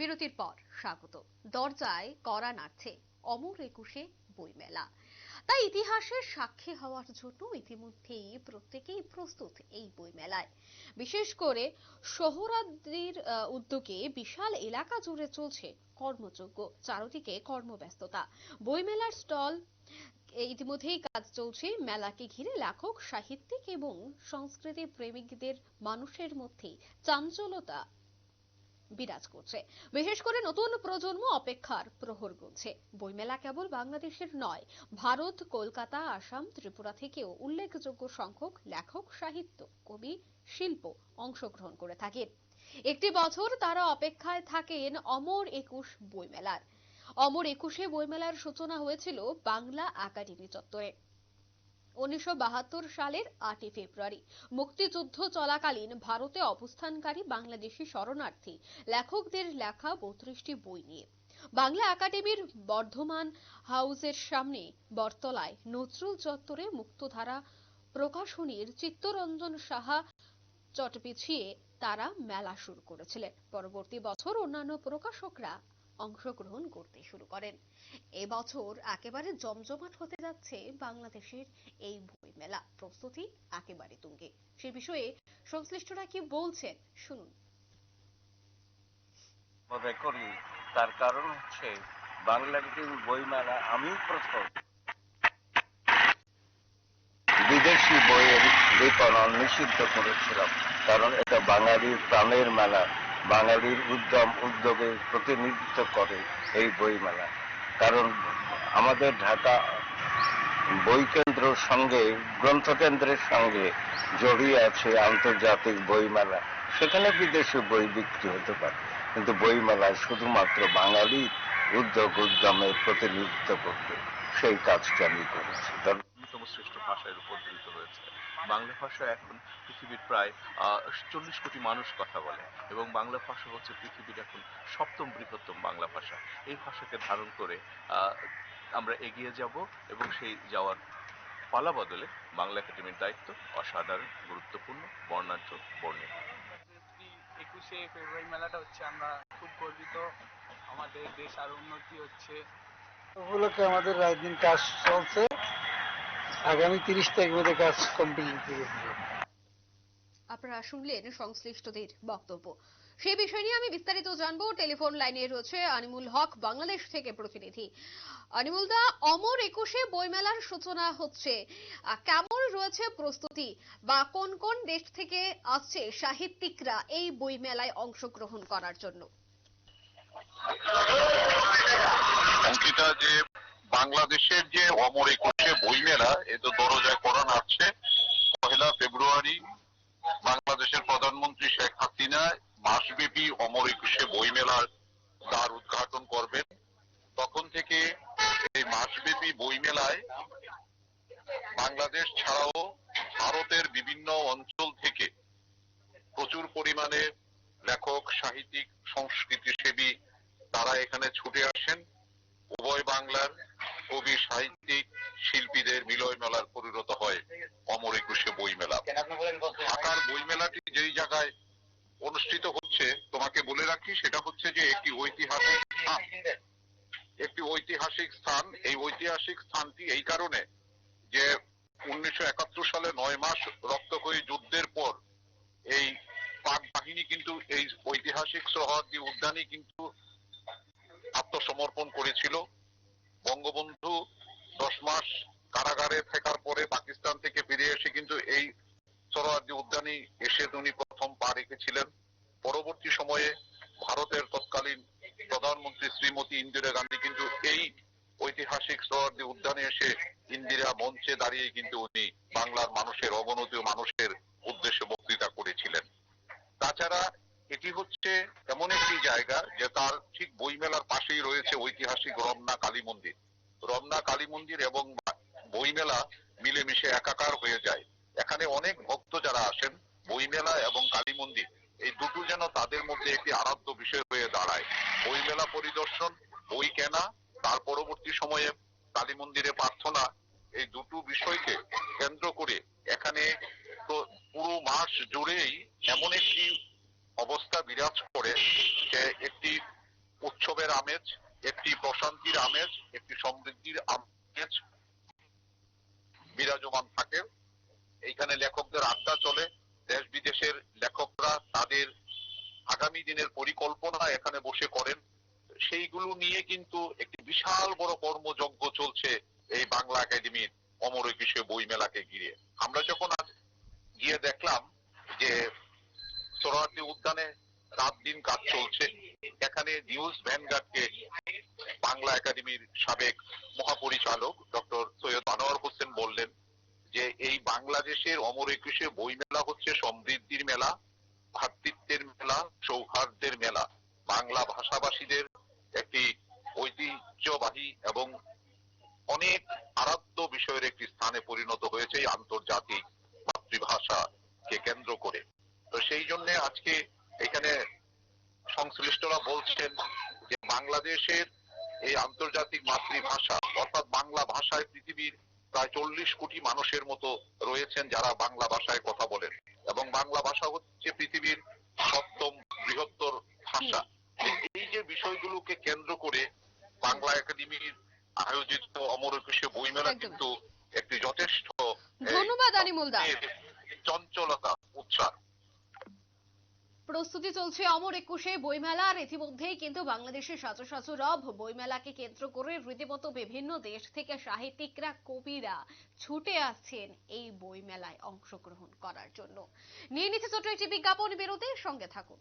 বিরতির পর স্বাগত। দরজায় করা নাড়ছে অমর একুশে বইমেলা। তাই ইতিহাসের সাক্ষী হওয়ার জন্য ইতিমধ্যেই প্রত্যেকেই প্রস্তুত এই বইমেলায়। বিশেষ করে শহরাদির উদ্যোগে বিশাল এলাকা জুড়ে চলছে কর্মযোগ্য চারদিকে কর্মব্যস্ততা। বইমেলার স্টল ইতিমধ্যেই কাজ চলছে মেলাকে ঘিরে লেখক, সাহিত্যিক এবং সংস্কৃতি প্রেমিকদের মানুষের মধ্যে চাঞ্চলতা বিরাজ করছে। বিশেষ করে নতুন প্রজন্ম অপেক্ষার প্রহর গুনছে। বইমেলা কেবল বাংলাদেশের নয়, ভারত, কলকাতা, আসাম, ত্রিপুরা থেকেও উল্লেখযোগ্য সংখ্যক লেখক, সাহিত্য, কবি, শিল্প অংশগ্রহণ করে থাকেন। একটি বছর তারা অপেক্ষায় থাকেন অমর একুশ বইমেলার। অমর একুশে বইমেলার সূচনা হয়েছিল বাংলা একাডেমি চত্বরে। উনিশশো সালের আটই ফেব্রুয়ারি। মুক্তিযুদ্ধ চলাকালীন ভারতে অবস্থানকারী বাংলাদেশি শরণার্থী। লেখকদের লেখা বত্রিশটি বই নিয়ে। বাংলা একাডেমির বর্ধমান হাউসের সামনে বটতলায় নজরুল চত্বরে মুক্তধারা প্রকাশনীর চিত্তরঞ্জন সাহা চট পিছিয়ে তারা মেলা শুরু করেছিলেন। পরবর্তী বছর অন্যান্য প্রকাশকরা অংশগ্রহণ করতে শুরু করেন। এবছর একেবারে জমজমাট হতে যাচ্ছে বাংলাদেশের এই বই মেলা প্রস্তুতি একেবারে তুঙ্গে। সে বিষয়ে সংশ্লিষ্টরা কি বলছেন শুনুন। মনে করি তার কারণ হচ্ছে বাংলার যে বইমেলা আমি প্রথম। বিদেশি বইয়ের বিপণন নিষিদ্ধ করেছিলাম। কারণ এটা বাঙালির প্রাণের মেলা। বাঙালির উদ্যম উদ্যোগের প্রতিনিধিত্ব করে এই বইমেলা। কারণ আমাদের ঢাকা বই কেন্দ্রের সঙ্গে, গ্রন্থকেন্দ্রের সঙ্গে জড়িয়ে আছে আন্তর্জাতিক বইমেলা। সেখানে বিদেশি বই বিক্রি হতে পারে। কিন্তু বইমেলায় শুধুমাত্র বাঙালি উদ্যোগ উদ্যমের প্রতিনিধিত্ব করতে সেই কাজটা আমি করেছি। অন্যতম শ্রেষ্ঠ ভাষায় রূপান্তরিত হয়েছে। বাংলা ভাষা এখন পৃথিবীর প্রায় চল্লিশ কোটি মানুষ কথা বলে এবং বাংলা ভাষা হচ্ছে পৃথিবীর এখন সপ্তম বৃহত্তম বাংলা ভাষা। এই ভাষাকে ধারণ করে আমরা এগিয়ে যাব এবং সেই যাওয়ার পালা বদলে বাংলা একাডেমির দায়িত্ব অসাধারণ গুরুত্বপূর্ণ বর্ণাঢ্য বর্ণিত একুশে ফেব্রুয়ারি মেলাটা হচ্ছে আমরা খুব গর্বিত। আমাদের দেশ আরও উন্নতি হচ্ছে। উপলক্ষে আমাদের দিন কাজ চলছে। আগামী তিরিশ তারিখ মধ্যে কাজ কমপ্লিট দেবো আপনারা শুনলেন সংশ্লিষ্টদের বক্তব্য। সেই বিষয় নিয়ে আমি বিস্তারিত জানব। টেলিফোন লাইনে রয়েছে আনিমুল হক বাংলাদেশ থেকে প্রতিনিধি। আনিমুল দা অমর একুশে বইমেলার সূচনা হচ্ছে। আহ, কেমন রয়েছে প্রস্তুতি? বা কোন কোন দেশ থেকে আসছে সাহিত্যিকরা এই বইমেলায় অংশগ্রহণ করার জন্য? অঙ্কিতা যে বাংলাদেশের যে অমর একুশে বইমেলা, এ তো দরজায় করা নাড়ছে পহেলা ফেব্রুয়ারি বাংলাদেশের প্রধানমন্ত্রী শেখ হাসিনা মাসব্যাপী অমর একুশে বইমেলার দ্বার উদ্ঘাটন করবেন। তখন থেকে এই মাসব্যাপী বইমেলায় বাংলাদেশ ছাড়াও ভারতের বিভিন্ন অঞ্চল থেকে প্রচুর পরিমাণে লেখক, সাহিত্যিক, সংস্কৃতিসেবী তারা এখানে ছুটে আসেন। উভয় বাংলার কবি সাহিত্যিক শিল্পীদের মিলয় মেলার পরিণত হয় অমর একুশে বইমেলা। ঢাকার বইমেলাটি যেই জায়গায় অনুষ্ঠিত হচ্ছে তোমাকে বলে রাখি সেটা হচ্ছে যে একটি ঐতিহাসিক স্থান। একটি ঐতিহাসিক স্থান। এই ঐতিহাসিক স্থানটি এই কারণে যে উনিশশো একাত্তর সালে নয় মাস রক্তক্ষয়ী যুদ্ধের পর এই পাক বাহিনী কিন্তু এই ঐতিহাসিক সোহরাওয়ার্দী উদ্যানই কিন্তু আত্মসমর্পণ করেছিল। বঙ্গবন্ধু দশ মাস কারাগারে থাকার পরে পাকিস্তান থেকে ফিরে এসে কিন্তু এই সোহরাওয়ার্দী উদ্যানে এসে উনি প্রথম পা রেখেছিলেন। পরবর্তী সময়ে ভারতের তৎকালীন প্রধানমন্ত্রী শ্রীমতী ইন্দিরা গান্ধী কিন্তু এই ঐতিহাসিক সোহরাওয়ার্দী উদ্যানে এসে ইন্দিরা মঞ্চে দাঁড়িয়ে কিন্তু উনি বাংলার মানুষের অবনতি মানুষের উদ্দেশ্যে বক্তৃতা করেছিলেন। তাছাড়া এটি হচ্ছে এমন একটি জায়গা যে তার ঠিক বইমেলার পাশেই রয়েছে ঐতিহাসিক রমনা কালী মন্দির। রমনা কালী মন্দির এবং বইমেলা মিলেমিশে একাকার হয়ে যায়। এখানে অনেক ভক্ত যারা আসেন, বইমেলা এবং কালী মন্দির, এই দুটো যেন তাদের মধ্যে একটি আরাধ্য বিষয় হয়ে দাঁড়ায়। বইমেলা পরিদর্শন, বই কেনা, তার পরবর্তী সময়ে কালী মন্দিরে প্রার্থনা, এই দুটো বিষয়কে কেন্দ্র করে এখানে তো পুরো মাস জুড়েই এমন একটি বিরাজ করে যে একটি উৎসবের আমেজ, একটি প্রশান্তির আমেজ, একটি সমৃদ্ধির আমেজ বিরাজমান থাকে। এইখানে লেখকদের আড্ডা চলে। দেশ বিদেশের লেখকরা তাদের আগামী দিনের পরিকল্পনা এখানে বসে করেন। সেইগুলো নিয়ে কিন্তু একটি বিশাল বড় কর্মযজ্ঞ চলছে এই বাংলা একাডেমির অমর একুশে বই মেলাকে ঘিরে। আমরা যখন আজ গিয়ে দেখলাম যে সোহরাওয়ার্দী উদ্যানে রাত দিন কাজ চলছে। এখানে নিউজ ভ্যানগার্ডকে বাংলা একাডেমির সাবেক মহাপরিচালক ডক্টর সৈয়দ আনোয়ার হোসেন বললেন যে, এই বাংলাদেশের অমর একুশে বই মেলা হচ্ছে সমৃদ্ধির মেলা ভ্রাতৃত্বের মেলা, সৌহার্দ্যের মেলা। বাংলা ভাষাভাষীদের একটি ঐতিহ্যবাহী এবং অনেক আরাধ্য বিষয়ের একটি স্থানে পরিণত হয়েছে আন্তর্জাতিক মাতৃভাষাকে কেন্দ্র করে। তো সেই জন্য আজকে এখানে সংশ্লিষ্টরা বলছেন যে বাংলাদেশের এই আন্তর্জাতিক মাতৃভাষা অর্থাৎ বাংলা ভাষায় পৃথিবীর প্রায় চল্লিশ কোটি মানুষের মতো রয়েছেন যারা বাংলা ভাষায় কথা বলেন। এবং বাংলা ভাষা হচ্ছে পৃথিবীর সপ্তম বৃহত্তর ভাষা। এই যে বিষয়গুলোকে কেন্দ্র করে বাংলা একাডেমির আয়োজিত অমর একুশে বইমেলা কিন্তু একটি যথেষ্ট ধন্যবাদ আনিমুল চঞ্চলতা প্রস্তুতি চলছে অমর একুশে বইমেলার ইতিমধ্যেই কিন্তু বাংলাদেশের সাজো সাজো রব বইমেলাকে কেন্দ্র করে রীতিমতো বিভিন্ন দেশ থেকে সাহিত্যিকরা, কবিরা ছুটে আসছেন এই বইমেলায় অংশগ্রহণ করার জন্য। নিয়ে নিতে ছোট একটি বিজ্ঞাপন, বিরতির সঙ্গে থাকুন।